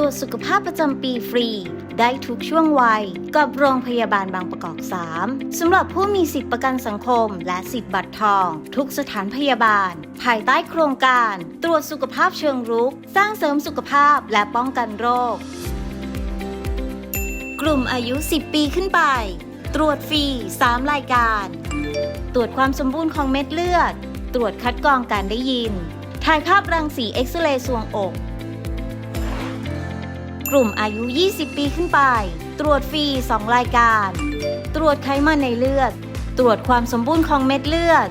ตรวจสุขภาพประจำปีฟรี ได้ทุกช่วงวัย กับโรงพยาบาลบางประกอบ 3สำหรับผู้มีสิทธิประกันสังคม และสิทธิบัตรทอง ทุกสถานพยาบาล ภายใต้โครงการ ตรวจสุขภาพเชิงรุก สร้างเสริมสุขภาพและป้องกันโรค กลุ่มอายุ 10 ปีขึ้นไป ตรวจฟรี 3 รายการ ตรวจความสมบูรณ์ของเม็ดเลือด ตรวจคัดกรองการได้ยิน ถ่ายภาพรังสีเอ็กซเรย์สวงอก กลุ่มอายุ 20 ปีขึ้นไป ตรวจฟรี 2 รายการ ตรวจไขมันในเลือด ตรวจความสมบูรณ์ของเม็ดเลือด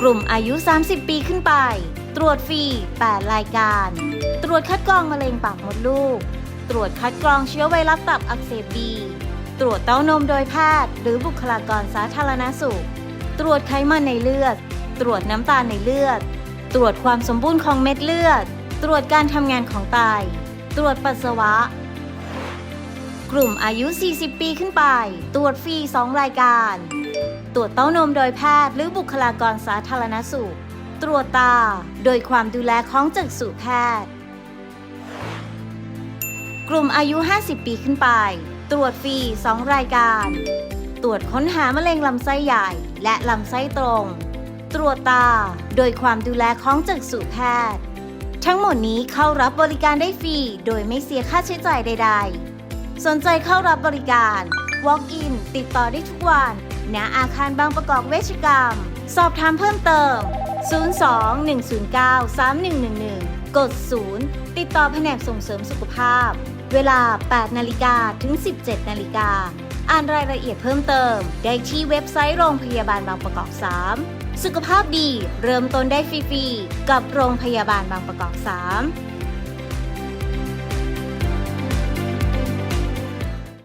กลุ่มอายุ 30 ปีขึ้นไป ตรวจฟรี 8 รายการ ตรวจคัดกรองมะเร็งปากมดลูก ตรวจคัดกรองเชื้อไวรัสตับอักเสบบี ตรวจเต้านมโดยแพทย์ หรือบุคลากรสาธารณสุข ตรวจไขมันในเลือด ตรวจน้ำตาลในเลือด ตรวจความสมบูรณ์ของเม็ดเลือด ตรวจการทำงานของไตตรวจปัสสาวะ กลุ่มอายุ 40 ปีขึ้นไป ตรวจฟรี 2 รายการ ตรวจเต้านมโดยแพทย์หรือบุคลากรสาธารณสุข ตรวจตา โดยความดูแลของจักษุแพทย์ กลุ่มอายุ 50 ปีขึ้นไป ตรวจฟรี 2 รายการ ตรวจค้นหามะเร็งลำไส้ใหญ่ และลำไส้ตรง ตรวจตา โดยความดูแลของจักษุแพทย์ ทั้งหมดนี้เข้ารับบริการได้ฟรี โดยไม่เสียค่าใช้จ่ายใด ๆ สนใจเข้ารับบริการ Walk in ติดต่อได้ทุกวันณอาคารบางประกอบเวชกรรม สอบถามเพิ่มเติม 02-109-3111 กด 0 ติดต่อแผนกส่งเสริมสุขภาพ เวลา 8 นาฬิกาถึง 17 นาฬิกา อ่านรายละเอียดเพิ่มเติม ได้ที่เว็บไซต์โรงพยาบาลบางประกอบ 3 สุขภาพดีเริ่มต้นได้ฟรีๆ กับโรงพยาบาลบางประกอบ 3